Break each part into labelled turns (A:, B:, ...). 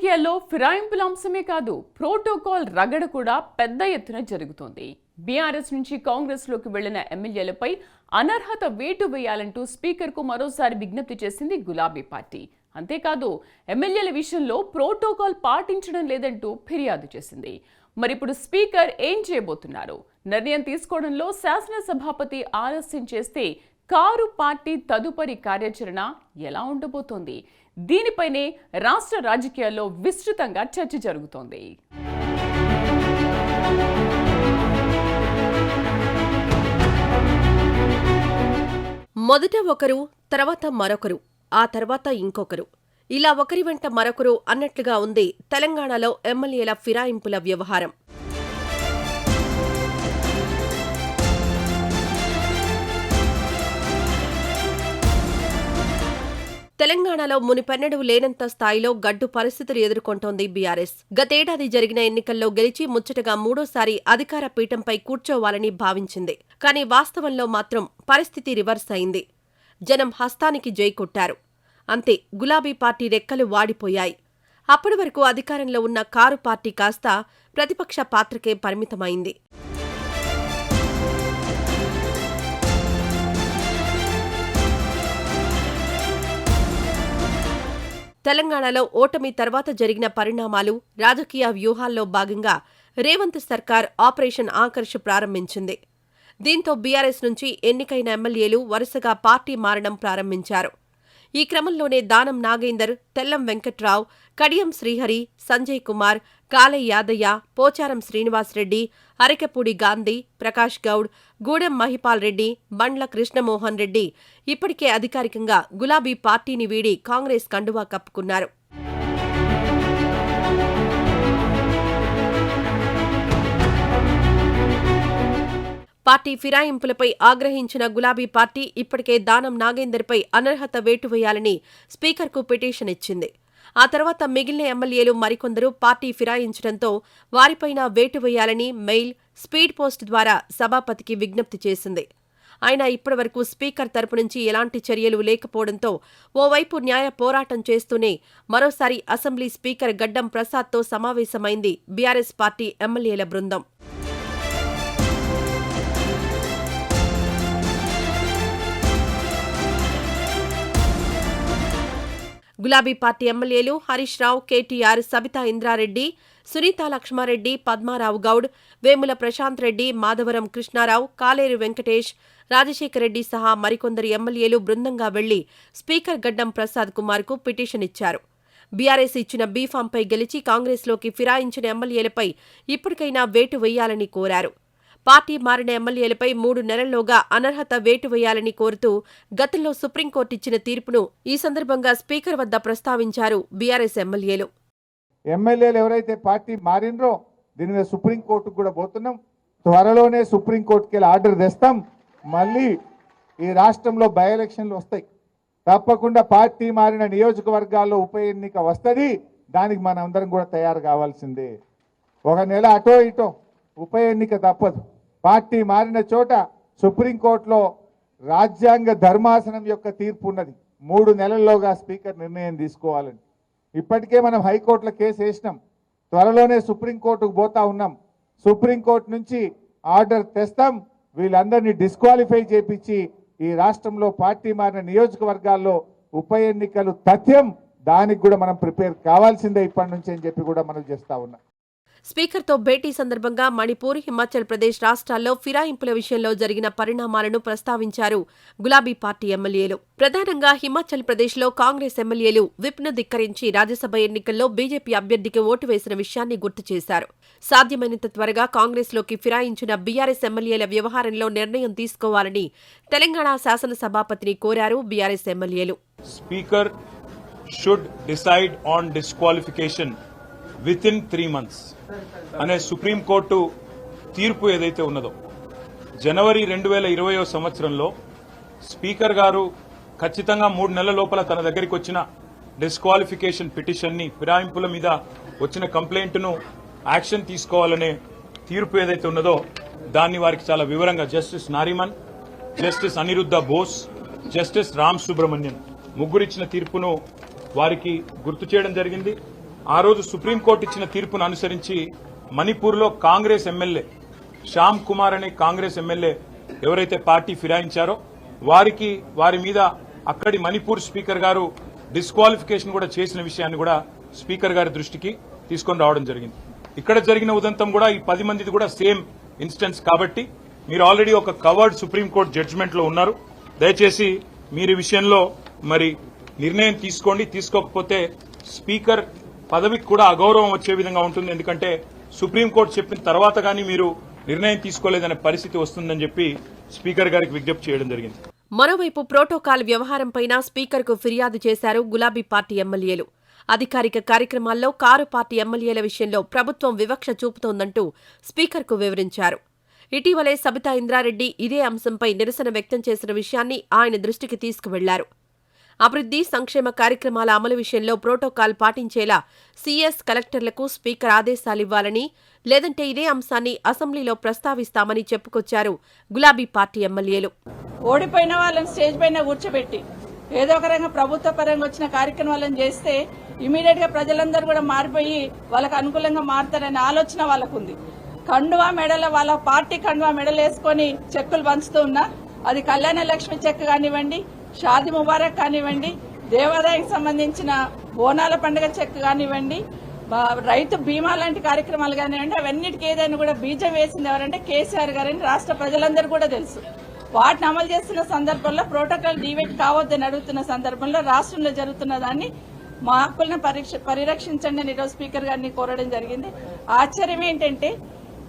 A: రాజకీయాల్లో ఫిరాయింపుల అంశమే కాదు ప్రోటోకాల్ రగడ కూడా పెద్ద ఎత్తున జరుగుతోంది. బీఆర్ఎస్ నుంచి కాంగ్రెస్లోకి వెళ్ళిన ఎమ్మెల్యేలపై అనర్హత వేటు వేయాలంటూ స్పీకర్కు మరోసారి విజ్ఞప్తి చేసింది గులాబీ పార్టీ. అంతేకాదు ఎమ్మెల్యేల విషయంలో ప్రోటోకాల్ పాటించడం లేదంటూ ఫిర్యాదు చేసింది. మరిప్పుడు స్పీకర్ ఏం చేయబోతున్నారు? నిర్ణయం తీసుకోవడంలో శాసనసభాపతి ఆలస్యం చేస్తే కారు పార్టీ తదుపరి కార్యాచరణ ఎలా ఉండబోతోంది? దీనిపైనే రాష్ట్ర రాజకీయాల్లో విస్తృతంగా చర్చ జరుగుతోంది.
B: మొదట ఒకరు తర్వాత మరొకరు ఆ తర్వాత ఇంకొకరు. ఇలా ఒకరి వెంట మరొకరు అన్నట్లుగా ఉంది తెలంగాణలో ఎమ్మెల్యేల ఫిరాయింపుల వ్యవహారం. తెలంగాణలో మునిపెన్నడూ లేనంత స్థాయిలో గడ్డు పరిస్థితులు ఎదుర్కొంటోంది బీఆర్ఎస్. గతేడాది జరిగిన ఎన్నికల్లో గెలిచి ముచ్చటగా మూడోసారి అధికార పీఠంపై కూర్చోవాలని భావించింది. కానీ వాస్తవంలో మాత్రం పరిస్థితి రివర్స్ అయింది. జనం హస్తానికి జై కొట్టారు. అంతే గులాబీ పార్టీ రెక్కలు వాడిపోయాయి. అప్పటి వరకు అధికారంలో ఉన్న కారు పార్టీ కాస్త ప్రతిపక్ష పాత్రకే పరిమితమైంది. తెలంగాణలో ఓటమి తర్వాత జరిగిన పరిణామాలు రాజకీయ వ్యూహాల్లో భాగంగా రేవంత్ సర్కార్ ఆపరేషన్ ఆకర్ష్ ప్రారంభించింది. దీంతో బీఆర్ఎస్ నుంచి ఎన్నికైన ఎమ్మెల్యేలు వరుసగా పార్టీ మారడం ప్రారంభించారు. ఈ క్రమంలోనే దానం నాగేందర్ తెల్లం వెంకట్రావు కడియం శ్రీహరి సంజయ్ కుమార్ కాలే యాదయ్య పోచారం శ్రీనివాసరెడ్డి అరకెపూడి గాంధీ ప్రకాష్ గౌడ్ గూడెం మహిపాల్ రెడ్డి బండ్ల కృష్ణమోహన్ రెడ్డి ఇప్పటికే అధికారికంగా గులాబీ పార్టీని వీడి కాంగ్రెస్ కండువా కప్పుకున్నారు. పార్టీ ఫిరాయింపులపై ఆగ్రహించిన గులాబీ పార్టీ ఇప్పటికే దానం నాగేందర్పై అనర్హత వేటు వేయాలని స్పీకర్కు పిటిషన్ ఇచ్చింది. ఆ తర్వాత మిగిలిన ఎమ్మెల్యేలు మరికొందరు పార్టీ ఫిరాయించడంతో వారిపైన వేటు వేయాలని మెయిల్ స్పీడ్ పోస్ట్ ద్వారా సభాపతికి విజ్ఞప్తి చేసింది. ఆయన ఇప్పటివరకు స్పీకర్ తరపు నుంచి ఎలాంటి చర్యలు లేకపోవడంతో ఓవైపు న్యాయ పోరాటం చేస్తూనే మరోసారి అసెంబ్లీ స్పీకర్ గడ్డం ప్రసాద్తో సమావేశమైంది బీఆర్ఎస్ పార్టీ ఎమ్మెల్యేల బృందం. గులాబీ పార్టీ ఎమ్మెల్యేలు హరీష్ రావు కేటీఆర్ సబితా ఇంద్రారెడ్డి సునీత లక్ష్మారెడ్డి పద్మారావు గౌడ్ వేముల ప్రశాంత్ రెడ్డి మాధవరం కృష్ణారావు కాలేరు వెంకటేష్ రాజశేఖర రెడ్డి సహా మరికొందరు ఎమ్మెల్యేలు బృందంగా వెళ్ళి స్పీకర్ గడ్డం ప్రసాద్ కుమార్కు పిటిషన్ ఇచ్చారు. బీఆర్ఎస్ ఇచ్చిన బీఫాంపై గెలిచి కాంగ్రెస్లోకి ఫిరాయించిన ఎమ్మెల్యేలపై ఇప్పటికైనా వేటు వేయాలని కోరారు. పార్టీ మారిన ఎమ్మెల్యేలపై మూడు నెలల్లోగా అనర్హత వేటు వేయాలని కోరుతూ గతంలో సుప్రీంకోర్టు ఇచ్చిన తీర్పును ఈ సందర్భంగా స్పీకర్ వద్ద ప్రస్తావించారు బీఆర్ఎస్ ఎమ్మెల్యేలు.
C: ఎమ్మెల్యేలు ఎవరైతే పార్టీ మారినరో దీని మీద సుప్రీంకోర్టుకు కూడా పోతున్నాం. త్వరలోనే సుప్రీంకోర్టుకి వెళ్ళి ఆర్డర్ తెస్తాం. మళ్ళీ ఈ రాష్ట్రంలో బై ఎలక్షన్లు వస్తాయి. తప్పకుండా పార్టీ మారిన నియోజకవర్గాల్లో ఉప ఎన్నిక వస్తుంది. దానికి మనందరం కూడా తయారు కావాల్సిందే. ఒక నెల అటో ఇటో ఉప ఎన్నిక తప్పదు. పార్టీ మారిన చోట సుప్రీంకోర్టులో రాజ్యాంగ ధర్మాసనం యొక్క తీర్పు ఉన్నది. మూడు నెలల్లోగా స్పీకర్ నిర్ణయం తీసుకోవాలని. ఇప్పటికే మనం హైకోర్టులో కేసు వేసినాం. త్వరలోనే సుప్రీంకోర్టుకు పోతా ఉన్నాం. సుప్రీంకోర్టు నుంచి ఆర్డర్ తెస్తాం. వీళ్ళందరినీ డిస్క్వాలిఫై చేపించి ఈ రాష్ట్రంలో పార్టీ మారిన నియోజకవర్గాల్లో ఉప ఎన్నికలు తథ్యం దానికి కూడా మనం ప్రిపేర్ కావాల్సిందే ఇప్పటి నుంచి అని చెప్పి కూడా మనం చేస్తా ఉన్నాం.
B: స్పీకర్తో భేటీ సందర్భంగా మణిపూర్ హిమాచల్ ప్రదేశ్ రాష్ట్రాల్లో ఫిరాయింపుల విషయంలో జరిగిన పరిణామాలను ప్రస్తావించారు గులాబీ పార్టీ ఎమ్మెల్యేలు. ప్రధానంగా హిమాచల్ ప్రదేశ్లో కాంగ్రెస్ ఎమ్మెల్యేలు విప్ను ధిక్కరించి రాజ్యసభ ఎన్నికల్లో బీజేపీ అభ్యర్థికి ఓటు వేసిన విషయాన్ని గుర్తు చేశారు. సాధ్యమైనంత త్వరగా కాంగ్రెస్లోకి ఫిరాయించిన బీఆర్ఎస్ ఎమ్మెల్యేల వ్యవహారంలో నిర్ణయం తీసుకోవాలని తెలంగాణ శాసనసభాపతిని కోరారు బీఆర్ఎస్ ఎమ్మెల్యేలు.
D: Speaker decide on disqualification within three months అనే సుప్రీంకోర్టు తీర్పు ఏదైతే ఉన్నదో జనవరి రెండు వేల ఇరవయో సంవత్సరంలో స్పీకర్ గారు ఖచ్చితంగా మూడు నెలల లోపల తన దగ్గరికి వచ్చిన డిస్క్వాలిఫికేషన్ పిటిషన్ని ఫిరాయింపుల మీద వచ్చిన కంప్లైంట్ను యాక్షన్ తీసుకోవాలనే తీర్పు ఏదైతే ఉన్నదో దాన్ని వారికి చాలా వివరంగా justice Nariman justice Aniruddha Bose justice Ram Subramanian ముగ్గురిచ్చిన తీర్పును వారికి గుర్తు చేయడం జరిగింది. ఆ రోజు సుప్రీంకోర్టు ఇచ్చిన తీర్పును అనుసరించి మణిపూర్లో కాంగ్రెస్ ఎమ్మెల్యే శ్యామ్ కుమార్ అనే కాంగ్రెస్ ఎమ్మెల్యే ఎవరైతే పార్టీ ఫిరాయించారో వారికి వారి మీద అక్కడి మణిపూర్ స్పీకర్ గారు డిస్క్వాలిఫికేషన్ కూడా చేసిన విషయాన్ని కూడా స్పీకర్ గారి దృష్టికి తీసుకొని రావడం జరిగింది. ఇక్కడ జరిగిన ఉదంతం కూడా ఈ పది మందిది కూడా సేమ్ ఇన్స్టెన్స్ కాబట్టి మీరు ఆల్రెడీ ఒక కవర్డ్ సుప్రీంకోర్టు జడ్జిమెంట్లో ఉన్నారు. దయచేసి మీరు విషయంలో మరి నిర్ణయం తీసుకోండి. తీసుకోకపోతే స్పీకర్ పదవికి కూడా అగౌరవం వచ్చే విధంగా ఉంటుంది. ఎందుకంటే సుప్రీంకోర్టు చెప్పిన తర్వాత కానీ మీరు నిర్ణయం తీసుకోలేదనే పరిస్థితి వస్తుందని చెప్పి స్పీకర్ గారికి విజ్ఞప్తి చేయడం జరిగింది.
B: మరోవైపు ప్రోటోకాల్ వ్యవహారంపైన స్పీకర్కు ఫిర్యాదు చేశారు గులాబీ పార్టీ ఎమ్మెల్యేలు. అధికారిక కార్యక్రమాల్లో కారు పార్టీ ఎమ్మెల్యేల విషయంలో ప్రభుత్వం వివక్ష చూపుతోందంటూ స్పీకర్కు వివరించారు. ఇటీవలే సబితా ఇంద్రారెడ్డి ఇదే అంశంపై నిరసన వ్యక్తం చేసిన విషయాన్ని ఆయన దృష్టికి తీసుకువెళ్ళారు. అభివృద్ధి సంక్షేమ కార్యక్రమాల అమలు విషయంలో ప్రోటోకాల్ పాటించేలా సీఎస్ కలెక్టర్లకు స్పీకర్ ఆదేశాలివ్వాలని లేదంటే ఇదే అంశాన్ని అసెంబ్లీలో ప్రస్తావిస్తామని చెప్పుకొచ్చారు గులాబీ పార్టీ ఎమ్మెల్యేలు.
E: ఓడిపోయిన వాళ్ళని స్టేజ్ పైన కూర్చోబెట్టి ఏదో ఒక రకంగా ప్రభుత్వ పరంగా వచ్చిన కార్యక్రమాలను చేస్తే ఇమీడియట్గా ప్రజలందరూ కూడా మారిపోయి వాళ్ళకు అనుకూలంగా మారుతారనే ఆలోచన వాళ్ళకుంది. కండువా మెడల వాళ్ళ పార్టీ కండువా మెడలు వేసుకొని చెక్కులు పంచుతూ ఉన్నా అది కళ్యాణ లక్ష్మి చెక్ కానివ్వండి షాది ముబారక్ కానివ్వండి దేవాదాయకు సంబంధించిన బోనాల పండుగ చెక్ కానివ్వండి రైతు బీమా లాంటి కార్యక్రమాలు కానివ్వండి అవన్నిటికీ ఏదైనా కూడా బీజం వేసింది ఎవరంటే కేసీఆర్ గారని రాష్ట్ర ప్రజలందరూ కూడా తెలుసు. వాటిని అమలు చేస్తున్న సందర్భంలో ప్రోటోకాల్ డివేట్ కావద్దని అడుగుతున్న సందర్భంలో రాష్ట్రంలో జరుగుతున్న దాన్ని మా హక్కులను పరీక్ష పరిరక్షించండి అని ఈరోజు స్పీకర్ గారిని కోరడం జరిగింది. ఆశ్చర్యం ఏంటంటే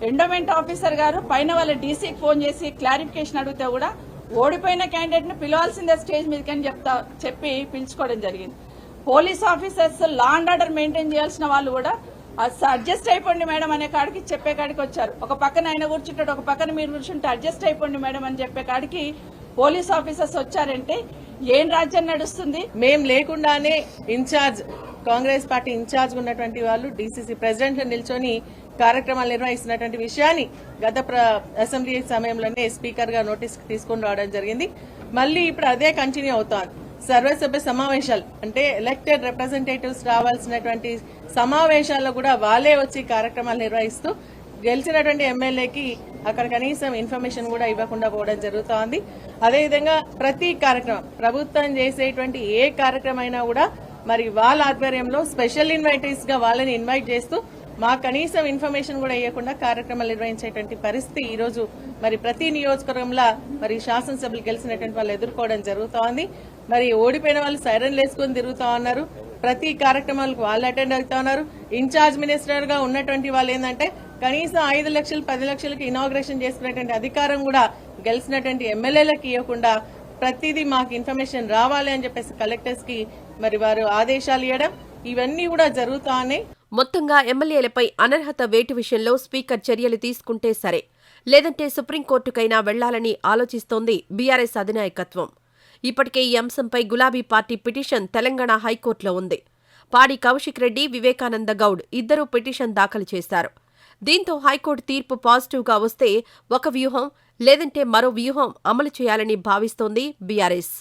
E: ఎండోమెంట్ ఆఫీసర్ గారు పైన వాళ్ళ డీసీకి ఫోన్ చేసి క్లారిఫికేషన్ అడిగితే కూడా ఓడిపోయిన క్యాండిడేట్ను పిలవాల్సిందే స్టేజ్ మీదకని చెప్తా చెప్పి పిలుచుకోవడం జరిగింది. Police officers law and order maintain చేయాల్సిన వాళ్ళు కూడా అడ్జస్ట్ అయిపోండి మేడం అనే కాడికి చెప్పే కాడికి వచ్చారు. ఒక పక్కన ఆయన కూర్చుంటాడు ఒక పక్కన మీరు కూర్చుంటే అడ్జస్ట్ అయిపోండి మేడం అని చెప్పే కాడికి పోలీస్ ఆఫీసర్స్ వచ్చారంటే ఏం రాజ్యం నడుస్తుంది?
F: మేం లేకుండానే ఇన్ఛార్జ్ కాంగ్రెస్ పార్టీ ఇన్ఛార్జ్ ఉన్నటువంటి వాళ్ళు డీసీసీ ప్రెసిడెంట్ నిల్చొని కార్యక్రమాలు నిర్వహిస్తున్నటువంటి విషయాన్ని గత ప్ర- అసెంబ్లీ సమయంలోనే స్పీకర్గా నోటీస్ తీసుకుని రావడం జరిగింది. మళ్ళీ ఇప్పుడు అదే కంటిన్యూ అవుతోంది. సర్వసభ్య సమావేశాలు అంటే ఎలక్టెడ్ రిప్రజెంటేటివ్స్ రావాల్సినటువంటి సమావేశాల్లో కూడా వాళ్ళే వచ్చి కార్యక్రమాలు నిర్వహిస్తూ గెలిచినటువంటి ఎమ్మెల్యేకి అక్కడ కనీసం ఇన్ఫర్మేషన్ కూడా ఇవ్వకుండా పోవడం జరుగుతోంది. అదేవిధంగా ప్రతి కార్యక్రమం ప్రభుత్వం చేసేటువంటి ఏ కార్యక్రమం అయినా కూడా మరి వాళ్ళ ఆధ్వర్యంలో స్పెషల్ ఇన్వైటీస్గా వాళ్ళని ఇన్వైట్ చేస్తూ మా కనీసం ఇన్ఫర్మేషన్ కూడా ఇవ్వకుండా కార్యక్రమాలు నిర్వహించేటువంటి పరిస్థితి ఈ రోజు మరి ప్రతి నియోజకవర్గంలో మరి శాసనసభ్యులు గెలిచినటువంటి వాళ్ళు ఎదుర్కోవడం జరుగుతోంది. మరి ఓడిపోయిన వాళ్ళు సైరన్ వేసుకొని తిరుగుతా ఉన్నారు. ప్రతి కార్యక్రమాలకు వాళ్ళు అటెండ్ అవుతా ఉన్నారు. ఇన్ఛార్జ్ మినిస్టర్గా ఉన్నటువంటి వాళ్ళు ఏంటంటే కనీసం ఐదు లక్షలు పది లక్షలకి ఇనాగ్రేషన్ చేసుకునేటువంటి అధికారం కూడా గెలిచినటువంటి ఎమ్మెల్యేలకు ఇవ్వకుండా ప్రతిదీ మాకు ఇన్ఫర్మేషన్ రావాలి అని చెప్పేసి కలెక్టర్స్కి మరి వారు ఆదేశాలు ఇవ్వడం. ఇవన్నీ కూడా జరుగుతా ఉన్నాయి
B: మొత్తంగా ఎమ్మెల్యేలపై అనర్హత వేటు విషయంలో స్పీకర్ చర్యలు తీసుకుంటే సరే. లేదంటే సుప్రీంకోర్టుకైనా వెళ్ళాలని ఆలోచిస్తోంది బీఆర్ఎస్ అధినాయకత్వం. ఇప్పటికే ఈ అంశంపై గులాబీ పార్టీ పిటిషన్ తెలంగాణ హైకోర్టులో ఉంది. పాడి కౌశిక్ రెడ్డి వివేకానంద గౌడ్ ఇద్దరూ పిటిషన్ దాఖలు చేశారు. దీంతో హైకోర్టు తీర్పు పాజిటివ్గా వస్తే ఒక వ్యూహం లేదంటే మరో వ్యూహం అమలు చేయాలని భావిస్తోంది బీఆర్ఎస్.